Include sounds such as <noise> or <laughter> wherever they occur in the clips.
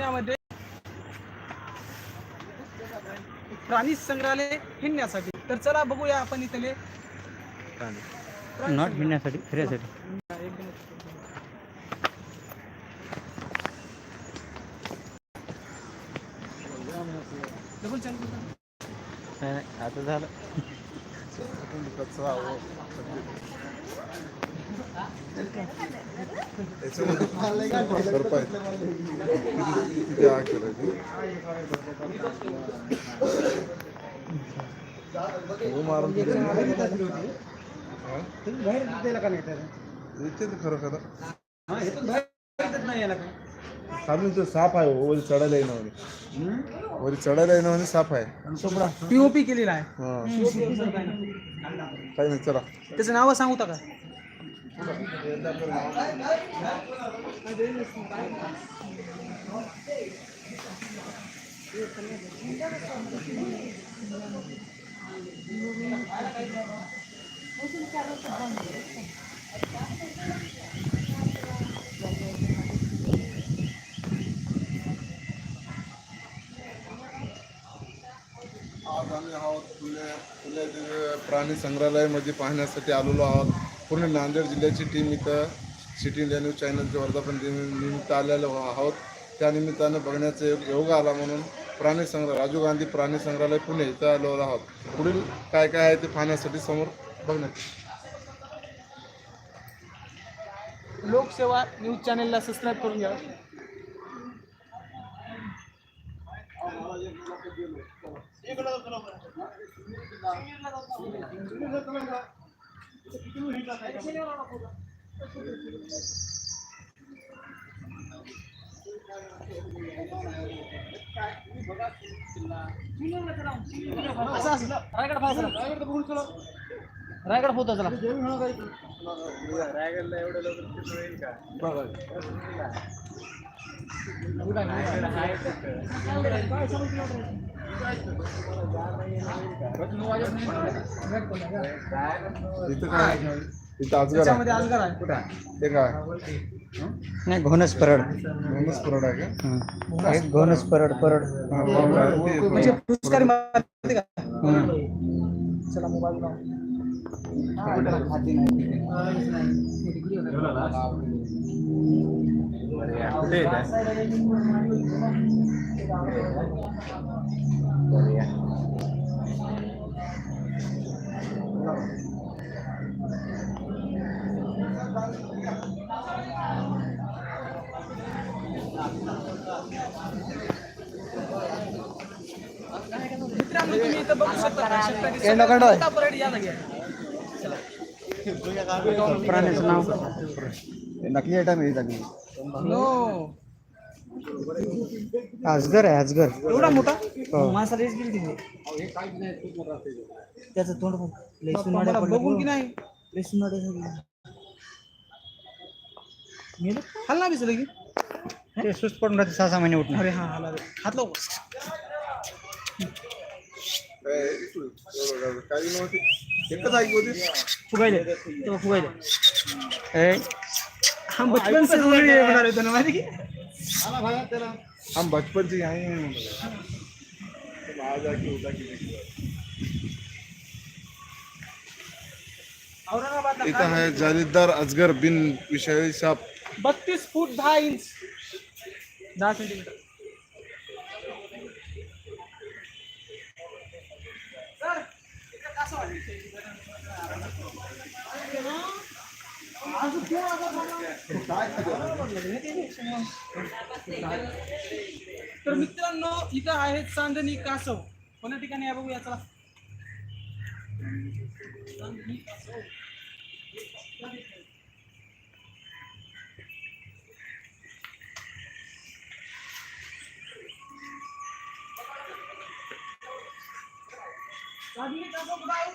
पुण्यामध्ये प्राणी संग्रहालय हिंडण्यासाठी. तर चला बघूया आपण इथले नॉट फिरण्यासाठी. फिरायसाठी एकदम डबल चालू करा. नाही नाही, आता झालं. <laughs> खरं साप आहे हो, वरी चढायला येणं म्हणे वरी चढायला येणं म्हणे साप आहे पीओपी केलेला आहे. हा. काही नाही चला. त्याचं नाव सांगू का? आज आम्ही आहोत पुणे पुण्यातील प्राणी संग्रहालयामध्ये पाहण्यासाठी आलेलो आहोत. पूर्ण नांदेड जिल्ह्याची टीम इथं सिटी इंडिया न्यूज चॅनलचे वर्धापन निमित्त आलेलो आहोत. त्या निमित्तानं बघण्याचा एक योग आला म्हणून प्राणी संग्रह राजीव गांधी प्राणी संग्रहालय पुणे इथं आलो आहोत. पुढील काय काय आहे ते पाहण्यासाठी समोर बघण्यात लोकसेवा न्यूज चॅनलला सबस्क्राईब करून घ्या. असं रायगडला रायगड लवकर रायगड पोहोचा चला. इथं काय इथं अजगर त्याच्यामध्ये आहे. अजगर आहे? ते काय? नाही घोणस परड. म्हणूनच परड आहे का? हं. एक घोणस परड परड. हा, परड आहे. ते- म्हणजे पुरस्कार मारते का. चला मोबाईल सगळ्यात मोठा परेड या जागी आहे. प्राण्याचं नाव नकली आयटम आहे नो अजगर आहे अजगर एवढा मोठा? हो. माणसाला हेच गेली तिथे त्याचं तोंड मला बघून की नाही? हल्ला बिसलं की. ते सुस्त पडून राहते सहा सहा महिने उठणार अरे हा हल्ला हात लाव. काही नव्हती एकच ऐक होती फुगायले. तेव्हा फुगायले. ए, हा बचपन से रूल ये बना रहे थे ना माहिती की? हम बचपन से यहीं हैं आ जाके उदा की औरंगाबाद इथं आहे जालीदार अजगर बिन विषयी साप बत्तीस फूट दहा इंच। दहा सेंटीमीटर तर मित्रांनो इथं आहेत चांदणी कासव कोणत्या ठिकाणी आहे बघूया चला चांदणी कासव. चांदणी कासव कुठं आहे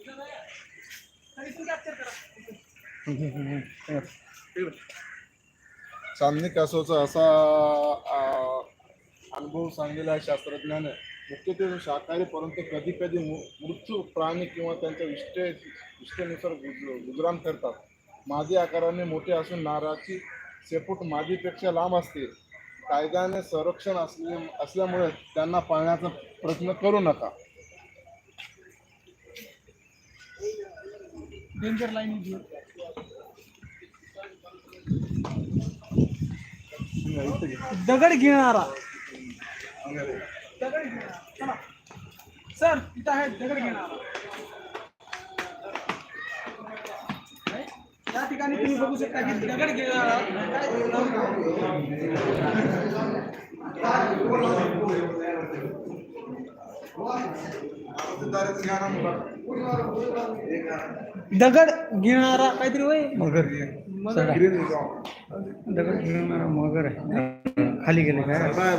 इथं नाही आहे. करा. चांदणी कासवचा असा अनुभव सांगलेला आहे शास्त्रज्ञाने. मुख्यत्वे शाकाहारी परंतु कधी कधी मृत्यू प्राणी किंवा त्यांच्या इष्टे इष्टेनुसार गुज- गुजराण करतात. मादी आकाराने मोठे असून नाराची शेपूट मादीपेक्षा लांब असते. कायद्याने संरक्षण असले असल्यामुळे त्यांना पाळण्याचा प्रयत्न करू नका. डेंजर लाईन दगड घेणारा दगड घेणारा चला सर इथं आहे दगड घेणारा या ठिकाणी तुम्ही बघू शकता की दगड घेणारा दगड घेणारा काहीतरी होय. मगर मगर दगड घेणारा मगर आहे खाली गेले काय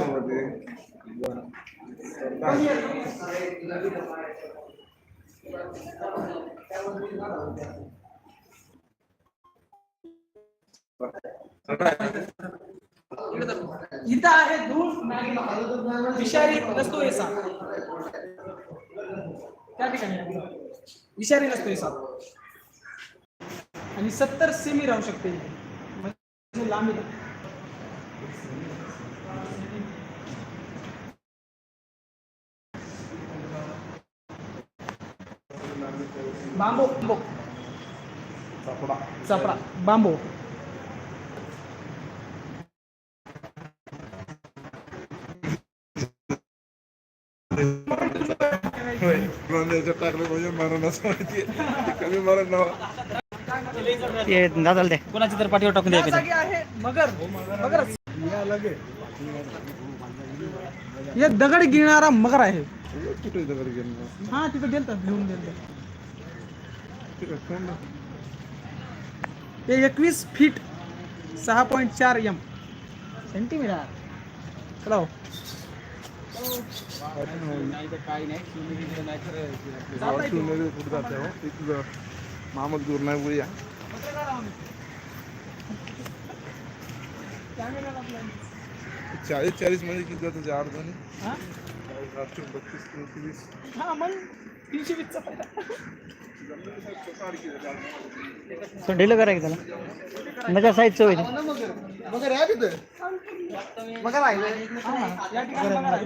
इथं आहे धूळ विषारी नसतो हे साप त्या ठिकाणी विषारी नसतो हे साप आणि सत्तर सेमी राहू शकते. म्हणजे लांबी बांबो बांबो. सापडा चापडा. बांबो. टाकलं म्हणजे मरण असं माहिती कमी मरण ते दादाला दे कोणाची तर पाठीवर टाकून या द्या आहे मगर मगरच एक दगड गिळणारा मगर आहे. हा तिथं गेलतात घेऊन गेलं ठीक आहे कोण ना ते एकवीस फीट सहा पॉईंट चार एम सेंटीमीटर. चला हो. जाते हो मामक दूर नाही बोलूया चाळीस चाळीसमध्ये किती जातं चार जणी हा? चाळीस आठशे बत्तीस तीनशे वीस हा मग तीनशे वीसचा फायदा. तो ढिलं करा की त्याला. मजा साईजचं होईल. मगर आहे तिथे. मगर आहे हा ना, या ठिकाणी मगर आहे.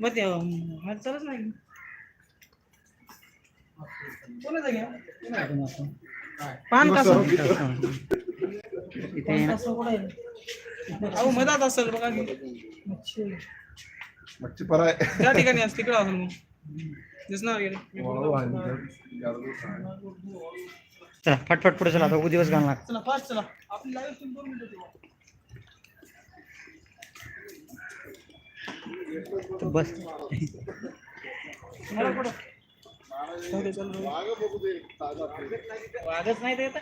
मग ते हालचालच नाही. कोणाचं घ्या? पान इथे कुठं आहे? अहो मधात असेल बघा की. मच्छी. पराय. त्या ठिकाणी असते तिकडे असेल मग दिसणार चला फटफट पुढे चला आता उद्या दिवस घालणार. चला फास्ट चला. आपली लाईव्ह स्ट्रीम दोन मिनिटं ठेवा. तर बस. वागच नाही देत.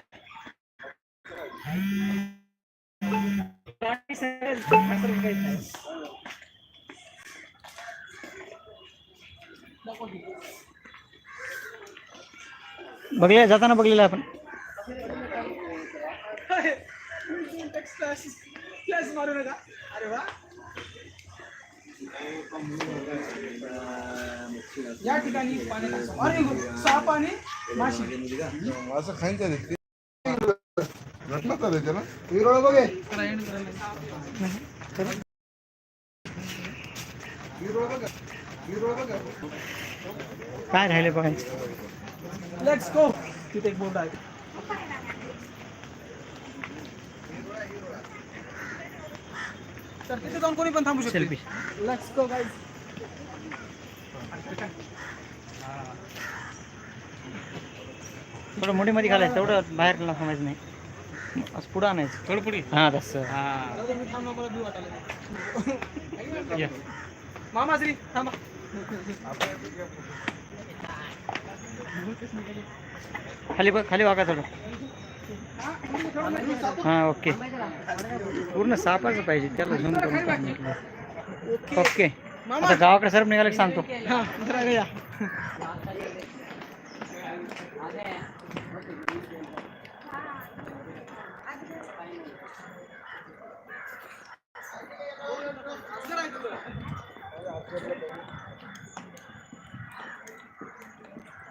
बघले जाताना बघलेलं आपण <laughs> फ्लॅश मारू नका अरे वा या ठिकाणी पाणी कासव. अरे गो, साप आणि माशी. असं घटना चालेल त्याला? चला, end करायला. काय राहिले बघायचं लेट्स गो तिथे एक बोट आहे. तर तिथे जाऊन कोणी पण थांबू शकते. सेल्फी लेट्स गो गाईज थोडं मोठी मध्ये घालायचं तेवढं बाहेर थांबायचं नाही. असं पुढं आणायचं. थोडं पुढे. हा तसं मी थांबा मला <laughs> भीव वाटायला या. मामाश्री थांबा. खाली बघ खाली वागा थोडं. हां ओके. पूर्ण सापाचं पाहिजे त्याला झूम करून. ओके. आता गावाकडे सरप निघाला सांगतो.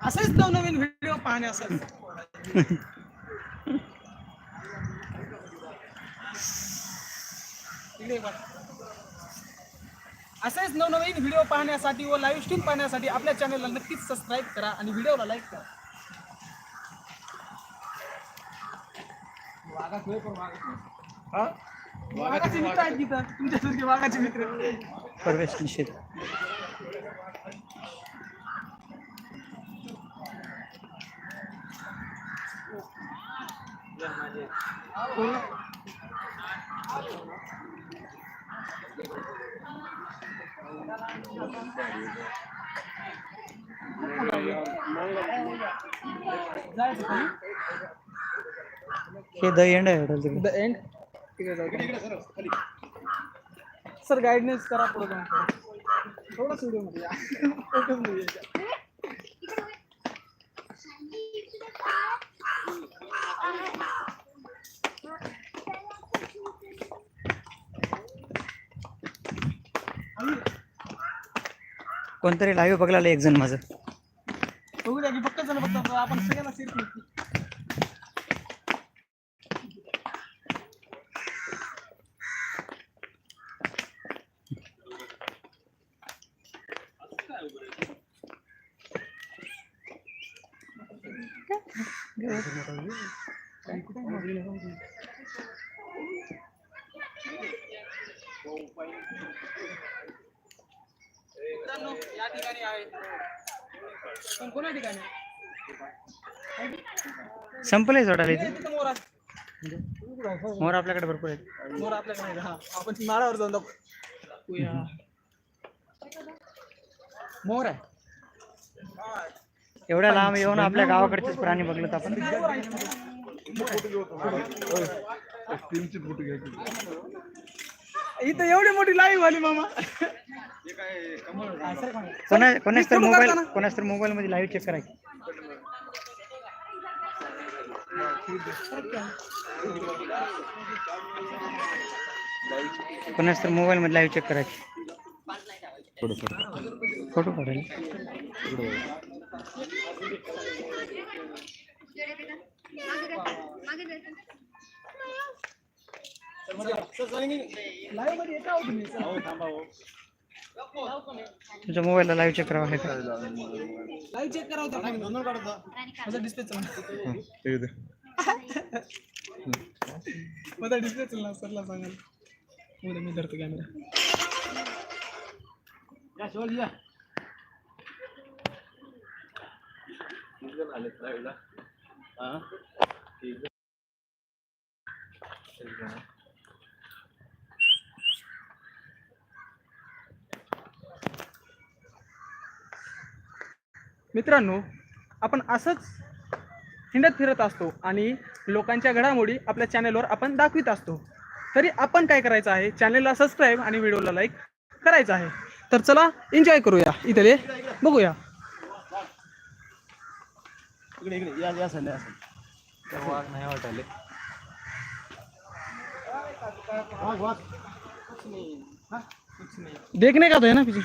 असेच नवनवीन व्हिडिओ पाहण्यासाठी. <laughs> इकडे. असेच नवनवीन व्हिडिओ पाहण्यासाठी व लाईव्ह स्ट्रीम पाहण्यासाठी आपल्या चॅनलला नक्कीच सबस्क्राईब करा आणि व्हिडिओला लाईक करा. वाघाचे मित्र आहेत तिथं. तुमच्यासारखे वाघाचे मित्र. प्रवेश निषेध. जायचं खाली हे द एंड आहे hotel the. End sir guidance करा पुढे जाऊन. थोडंच व्हिडिओमध्ये मध्ये या. <laughs> कोणतरी लाईव्ह बघला एक जण माझं बघू द्या की फक्त जण फक्त आपण सगळ्यांना सेफ मित्रांनो या ठिकाणी आहे. पण कोणा ठिकाणी? संपलंय सोडायला हे इथे तिथं मोर आपल्याकडे भरपूर आहेत. मोर आपल्याकडे. हा आपण माळावर जाऊन दाखवूया मोर आहे. एवढ्या लांब येऊन आपल्या गावाकडचेच प्राणी बघलेत आपण. टीमची फोटो घ्यायची. इथं एवढी मोठी लाईव्ह आली मामा. कोणा कोणाच तर फ़ोटो मोबाईल कोणाच तर मोबाईल मध्ये लाईव्ह चेक करायची. कोणाच तर मोबाईल मध्ये लाईव्ह चेक करायची. फ़ोटो काढायला. लाईव्ह तुमच्या मोबाईलला लाईव्ह चेक करावं आहे लाईव्ह चेक करा होता. माझा डिस्प्ले माझा डिस्प्ले चालणार सरला सांगाल उद्या मी धरतो कॅमेरा मित्रांनो आपण असंच हिंडत फिरत असतो आणि लोकांच्या घडामोडी आपल्या चॅनलवर आपण दाखवित असतो. तरी आपण काय करायचं आहे? चॅनलला सबस्क्राईब आणि व्हिडिओला लाईक करायचं आहे. तर चला एन्जॉय करूया. इथले बघूया. देखने का तो है ना पीछे?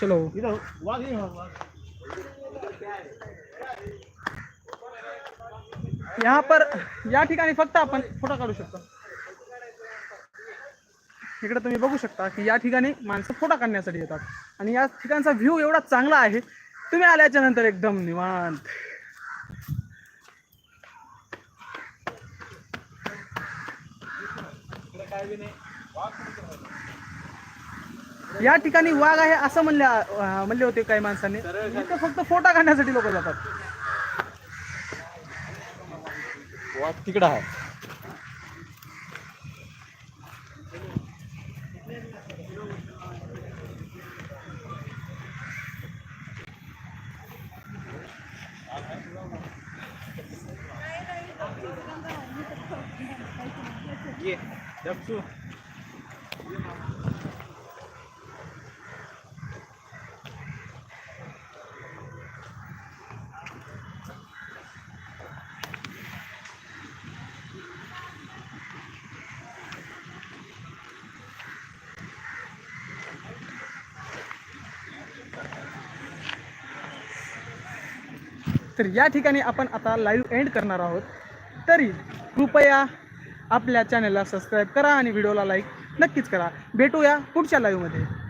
चलो. यहाँ पर या ठिकाणी फक्त आपण फोटो काढू शकतो. इकडे तुम्ही बघू शकता की या ठिकाणी माणसं फोटो काढण्यासाठी येतात. आणि या ठिकाणचा व्ह्यू एवढा चांगला आहे तुम्ही आल्याच्यानंतर एकदम निवांत. या ठिकाणी वाघ आहे असं म्हणले म्हणले होते काही माणसांनी. इथं फक्त फोटो काढण्यासाठी लोक जातात. तिकडं आहे. तर या ठिकाणी आपण आता लाईव्ह एंड करणार आहोत. तरी कृपया आपल्या चॅनलला सबस्क्राईब करा आणि व्हिडिओला लाईक नक्कीच करा. भेटूया पुढच्या लाईव्हमध्ये